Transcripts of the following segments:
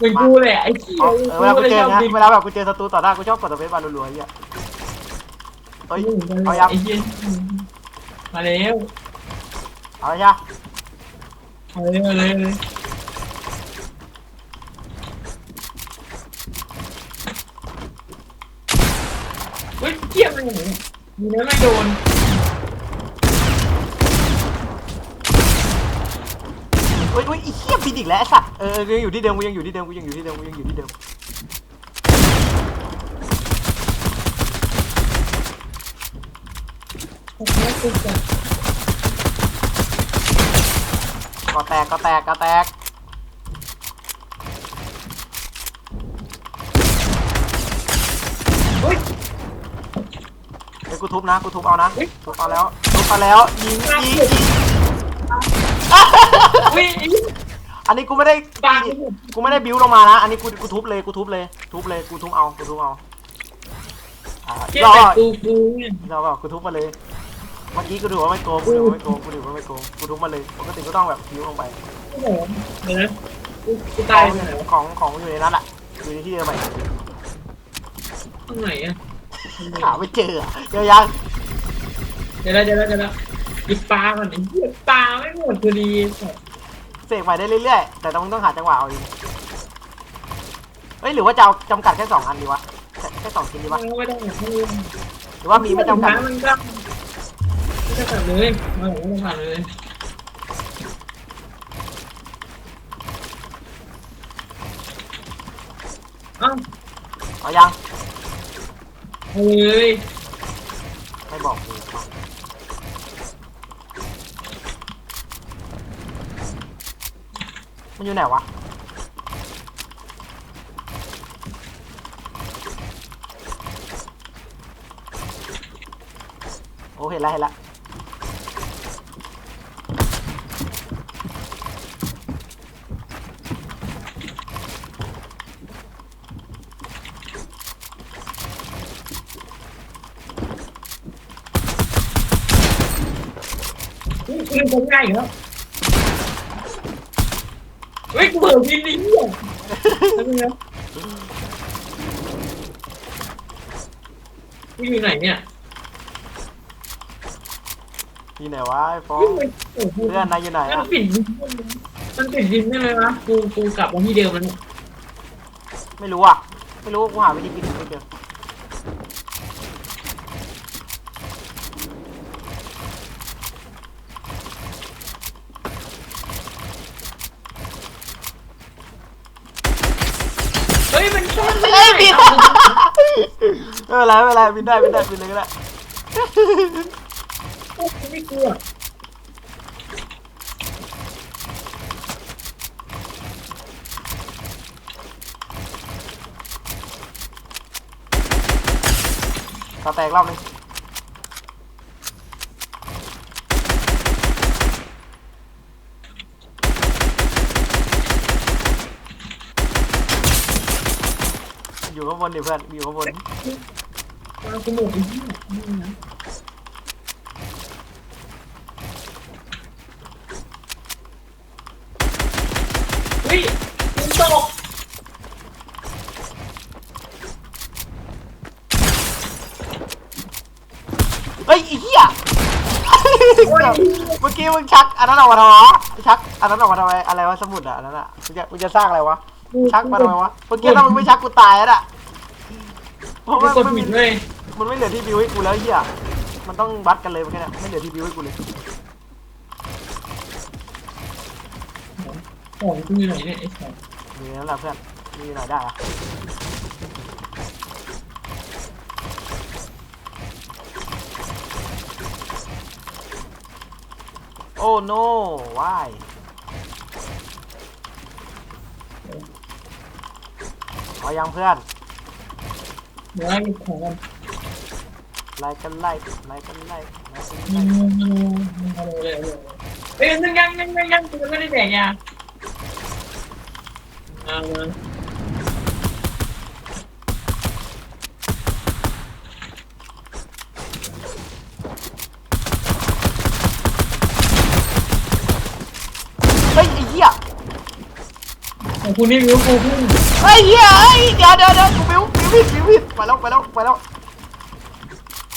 เหมือนกูเลยอะไอ้ขี้ยเออเวลากูเจอชอบนะบินเวลาแบบกูเจอศัตรูต่อหน้ากูชอบกดสเปซบาร์รัวๆไอ้เหี้ยเฮ้ยเอายังไอ้เหี้ยมาแล้วเอาเลยใช่ปะมาเลยมาเลยมาเลยเฮ้ยเกี่ยมเลยมีเนื้อไม่โดน เฮ้ยเฮ้ยไอ้เหี้ยบินอีกแล้วไอ้สัตว์เออเออกูยังอยู่ที่เดิมกูยังอยู่ที่เดิมกูยังอยู่ที่เดิมกูยังอยู่ที่เดิมก็แตกก็แตกก็แตกเฮ้ยเฮ้ยกูทุบนะกูทุบเอานะเฮ้ยทุบเอาแล้วทุบเอาแล้วยิงยิงยิงเฮ้ย อันนี้กูไม่ได้ปากูไม่ได้บิ้วลงมานะ อันนี้กูกูทุบเลยกูทุบเลยทุบเลยกูทุบเอากูทุบเอาอ่าเกี่ยรอแต่กูกูเนี่ยเราแบบกูทุบมาเลย เมื่อกี้กูดูว่าไม่โกงกูดูว่าไม่โกงกูดูว่าไม่โกงกูทุบมาเลยปกติก็ต้องแบบบิ้วลงไปโอ้โหเดี๋ยวนะกูกูตายไปไหนวะของของอยู่ในนั้นแหละอยู่ในที่เดิมไปตรงไหนอะหาไม่เจออะเจอยังเดี๋ยวนะเดี๋ยวนะเดี๋ยวนะหยิบปลาก่อนไอ้เหี้ยปลาไม่หมดพอดี เสกไปได้เรื่อยๆ แต่ต้องต้องหาจังหวะเอาเองเฮ้ยหรือว่าจะเอาจำกัดแค่สองอันดีวะแค่แค่สองชิ้นดีวะไม่ได้ไม่ได้หรือว่ามีไม่จำกัดมันก็ไม่จำกัดเลยมาหไม่จำกัดเลยเอ้าเอายังเอาเลยไม่บอกกู มันอยู่ไหนวะ โอ้เห็นแล้วเห็นแล้วนี่คือผมง่ายอยู่แล้ว เฮ้ยกูเบื่อวินนี่เหี้ยแล้วมึงนะกูอยู่ไหนเนี่ยอยู่ไหนวะไอ้ฟองเฮ้ยมันโอ้โห เพื่อนนายอยู่ไหนมันอะปิดดินมันปิดดินได้ไหมวะ กู กูกลับมาที่เดิมมันยไม่รู้อะไม่รู้กูหาวิธีกินไม่เจอ เฮ้ยมันซ่อนไม่ เฮ้ ได้ ยบิน ไม่เป็นไรไม่เป็นไรบินได้บินได้บินเลยก็ได้ไม่กลัวกระแตกรอบนึงอยู่ข้างบนดิเพื่อนอยู่ข้างบน ตากูหมดไอ้เนี่นะเฮ้ยมันตกเฮ้ยไอ้เหี้ยโอ้ยเมื่อกี้มึงชักอันนั้นออกมาทำไมวะชักอันนั้นออกมาทำไมอะไรวะสมุดอะอันนั้นอะมึงจะมึงจะสร้างอะไรวะชักมาทำไมวะเมื่อกี้ถ้ามึงไม่ชักกูตายแล้วอะ เพราะกูว่ากดมันผิไม่ดเลยมันไม่เหลือที่บิวให้กูแล้วไอ้เหี้ยมันต้องวัดกันเลยเมื่อกี้เนี่ยไม่เหลือที่บิวให้กูเลยของกูอยู่ไหนเนี่ยไอ้สัสมีนั่นแหละเพื่อนมีหน่อยได้อะโอ้ no why เอายังเพื่อน เดี๋ยวให้มีของกันไล่กันไล่ไล่กันไล่ไล่กันอืไล่มอืมอืมเอาเลยเอาเลยเฮ้ยยังยังยังยังยังกูยังไม่ได้แดกยาเอามาเฮ้ยไอ้เหี้ยขอโทกูนี่วิวกูพุ่ง เฮ้ยเหี้ยเฮ้ยเดี๋ยวเดี๋ยวเดี๋ยวกูบิ้ วบิ้วผิดบิ้วผิดไปแล้วไปแล้วไปแล้ว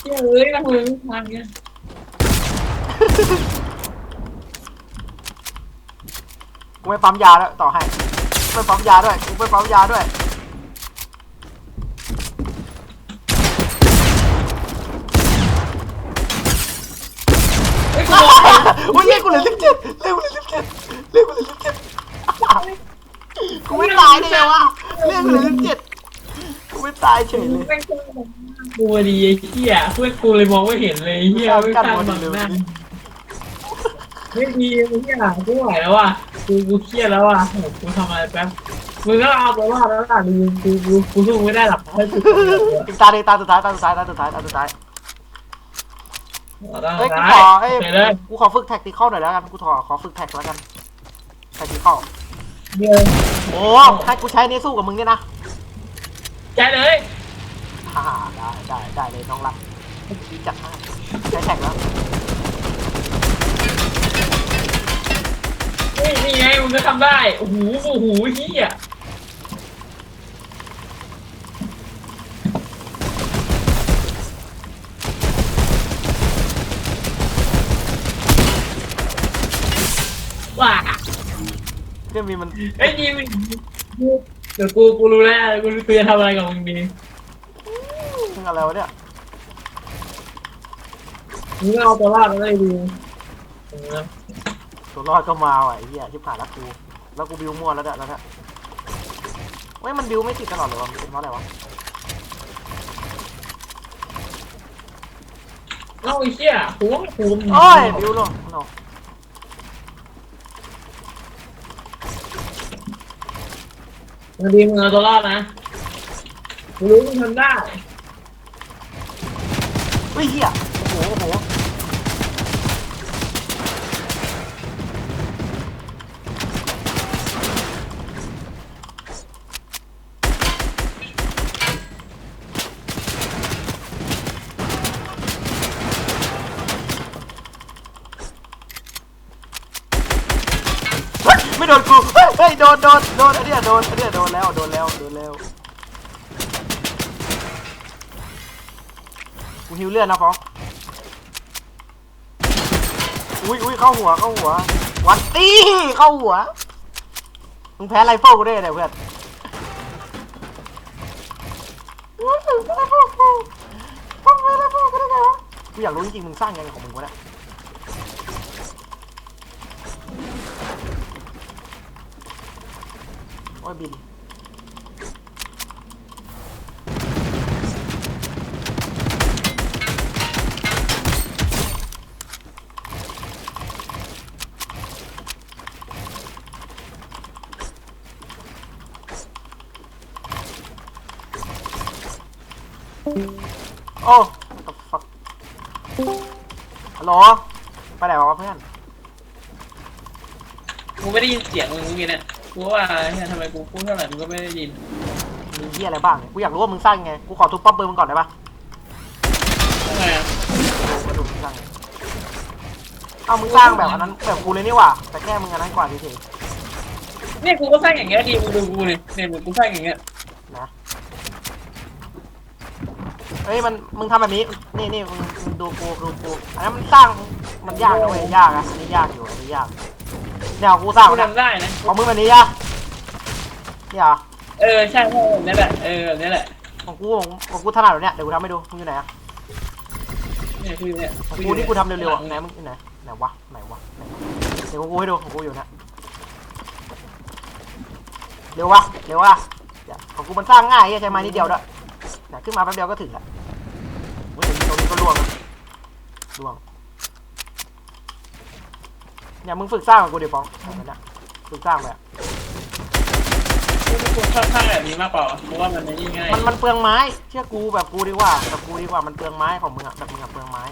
เฮ้ยเอ้ยทำไมไม่ทางเนี้ยกูไม่ปั๊มยาแล้วต่อให้ไม่ปั๊มยาด้วยกูไม่ปั๊มยาด้วยเฮ้ยกูโดนโอ้ยเหี้ยกูเหลือสิบเจ็ดเร็วกูเหลือสิบเจ็ดเร็วกูเหลือสิบเจ็ดกูไม่ตายได้ไงวะเร็วกูเหลือสิบเจ็ดกูไม่ ตายเฉยเลยแม่งเจอกูดีไอ้เหี้ยเพื่อนกูเลยมองไม่เห็นเลยไอ้เหี้ยไม่กล้าบังหน้าไม่ดีไอ้เหี้ยกูไหวแล้วอะกูกูเครียดแล้วอะโหกูทำอะไรแป๊บมึงก็เอาตัวรอดแล้วล่ะดูกูกูกูสู้ไม่ได้หรอกให้กูคนเดียวอะอีกตาหนึ่งตาสุดท้ายตาสุดท้ายตาสุดท้ายตาสุดท้ายเอาได้เฮ้ยกูได้ขอเอ้ยไปเลยกูขอฝึกแท็กติคอลหน่อยแล้วกันกูขอขอฝึกแท็กแล้วกันแท็กติคอลเดียวโอ้ให้กูใช้นี่สู้กับมึงเนี่ยนะ ใจเลยฮ่าได้ได้ได้เลยน้องรักพี่จัดให้ใช้แท็กแล้วนี่นี่ไงมึงก็ทำได้ โอ้โหโอ้โหเหี้ยว้า เรื่องมีมัน ไอ้ยดีมัน เดี๋ยวกูกูรู้แล้วกูรู้กูจะทำอะไรกับมึงดีเรื่องอะไรวะเนี่ยมึงเอาตัวรอดมาเลยดูเออตัวรอดก็มาว่ะไอ้เหี้ยชิบหายแล้วกูแล้วกูบิวมั่วแล้วเนี่ยแล้วเนี่ยเฮ้ยมันบิวไม่ติดตลอดเลยวะมันเป็นเพราะอะไรวะเอาไอ้เหี้ยกูว่ากูโอ้ยบิวลงโน มาดีมึงเอาตัวรอดนะกูรู้มึงทำได้ ไม่เหี้ยโอ้โหโอ้โหเฮ้ยไม่โดนกูเฮ้ยเฮ้ยโดนโดนโดนอันเนี้ยโดนอันเนี้ยโดนแล้วโดนแล้วโดนแล้วกูหิวเลือดนะฟ้องอุ้ยอุ้ยเข้าหัวเข้าหัววันตีเข้าหัวมึงแพ้ไรเฟิลกูได้เนี่ยเพื่อนอุ้ยแพ้ไรเฟิลกูมึงแพ้ไรเฟิลกูได้ไงวะกูอยากรู้จริงมึงสร้างยังไงของมึงวะเนี่ย โอ้ยบิน โอ้ what the fuck ฮัลโหลไปไหนวะเพื่อน กูไม่ได้ยินเสียงมึงเมื่อกี้เนี่ย กูว่าเฮียทำไมกูพูดเท่าไหร่มึงก็ไม่ได้ยินมีเหี้ยอะไรบ้างเนี่ยกูอยากรู้ว่ามึงสร้างยังไง กูขอทุบป๊อปเบอร์มึงก่อนได้ปะทำไมอะดูมาดูมึงสร้างไงเอามึงสร้างแบบอันนั้นแบบกูเลยนี่หว่า แต่แค่มึงอันนั้นกว่าเฉยเนี่ยกูก็สร้างอย่างเงี้ยดีมึงดูกูเลยเนี่ยมึงกูสร้างอย่างเงี้ยๆนะเฮ้ยมันมึงทำแบบนี้ นี่นี่มึงมึงดูกูดูกูอันนั้นมันสร้างมันยากนะเว้ยยากนะอันนี้ยากอยู่อันนี้ยากเนี่ย เอากูสร้างกูเนี่ยทำได้นะ ของมึงแบบนี้ยะเนี่ยเหรอเออใช่ใช่แบบนี้แหละ เออแบบนี้แหละ ของกูของของกูถนัดแบบเนี้ยเดี๋ยวกูทำให้ดูมึงอยู่ไหนอะเนี่ยคือเนี่ยของกูที่กูทำเร็วๆอะไหนมึงอยู่ไหนไหนวะไหนวะไหนวะเดี๋ยวของกูให้ดูของกูอยู่เนะเร็ววะเร็ววะเดี๋ยวของกูมันสร้างง่ายใช่ไหมนิดเดียวด้วยเนี่ยขึ้นมาแป๊บเดียวก็ถึงละเฮ้ยตรงนี้ก็ล่วงนะล่วง เนี่ยมึงฝึกสร้างกับกูเดี๋ยวฟองแบบนั้นอะฝึกสร้างไปอะกูชอบสร้างแบบนี้มากกว่าเพราะว่ามันยิ่งง่ายมันมันเปลืองไม้ เชื่อกูแบบกูดีกว่าแบบกูดีกว่ามันเปลืองไม้ของมึงอะแบบมึงอะเปลืองไม้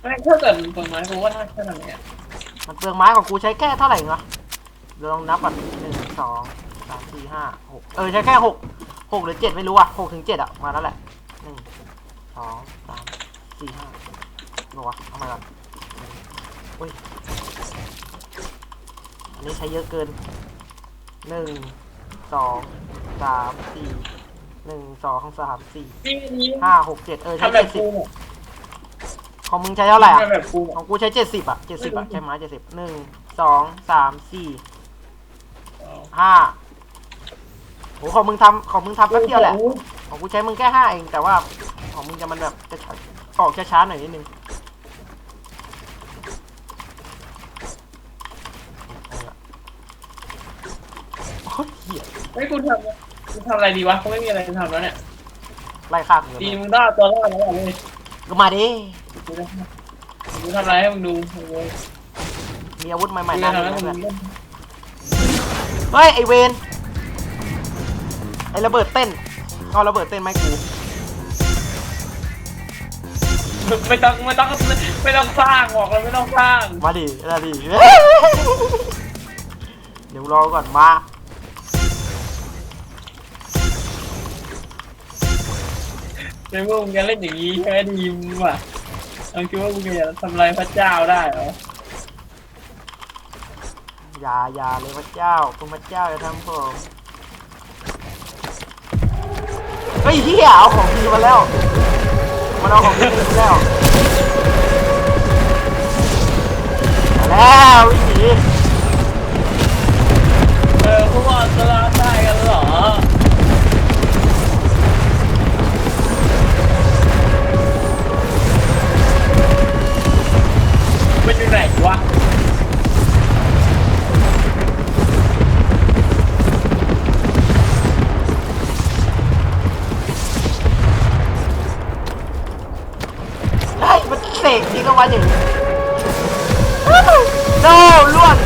ไม่ถ้าเกิดตรงนั้นกูว่าถ้าแค่นั้นเนี่ยมันเปลืองไม้ของกูใช้แค่เท่าไหร่เงะเดี๋ยวลองนับก่อนหนึ่งสองสามสี่ห้าหกเออใช้แค่หกหกหรือเจ็ดไม่รู้อะหกถึงเจ็ดอะมาแล้วแหละหนึ่งสองสามสี่ห้าบอกว่าเอามาก่อน อุ้ยอันนี้ใช้เยอะเกินหนึ่งสองสามสี่หนึ่งสองสามสี่นี่นี่ห้าหกเจ็ดเออใช้ทำแบเจ็บดสิบกูเนี่ยของมึงใช้เท่าไหร่อะ ทำแบบกูขเนี่ยองกูใช้เจ็ดสิบอะเจ็ดสิบอะใช่ไหมเจ็ดสิบหนึ่งสองสามสี่ห้าโหของมึงทำของมึงทำแป๊บเดียวแหละ ของกูใช้มึงแค่ห้าเองแต่ว่าของมึงจะมันแบบจะช้าออกช้าๆหน่อยนิดนึงโอ้ยเหี้ยเฮ้ยกูทำกูทำอะไรดีวะกูไม่มีอะไรทำแล้วเนี่ยไล่ฆ่ากูดีเลยมึงได้ตัวรอดแล้วเลยก็มาดิกูจะกูทำอะไรให้มึงดูมึงเลยมีอาวุธใหม่กูๆจะนะทำให้มึงเพื่อนเล่นเฮ้ยไอเวนไอระเบิดเต้นเอาระเบิดเต้นไหมกูไม่ต้องไม่ต้องไม่ต้องสร้างบอกเลยไม่ต้องสร้างมาดิมาดิเดี๋ยวรอก่อนมา ในเมื่อมึงจะเล่นอย่างนี้ใช่ไหมดีมงว่ะมึงคิดว่ามึงจะทำลายพระเจ้าได้เหรออย่าอย่าเลยพระเจ้าคุณพระเจ้าอย่าทำผมเฮ้ยเฮียเอาของดีมาแล้วมันเอาของดีมาแล้วมาแล้ววิ่งหนีเออพวกมันจะลาไไหนวะเฮ้ยมันเสกทิ้งลงมาอย่างนี้โน่ล่วง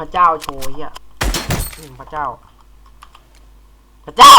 พระเจ้าโชว์ไอ้เฮียยิงพระเจ้า พระเจ้า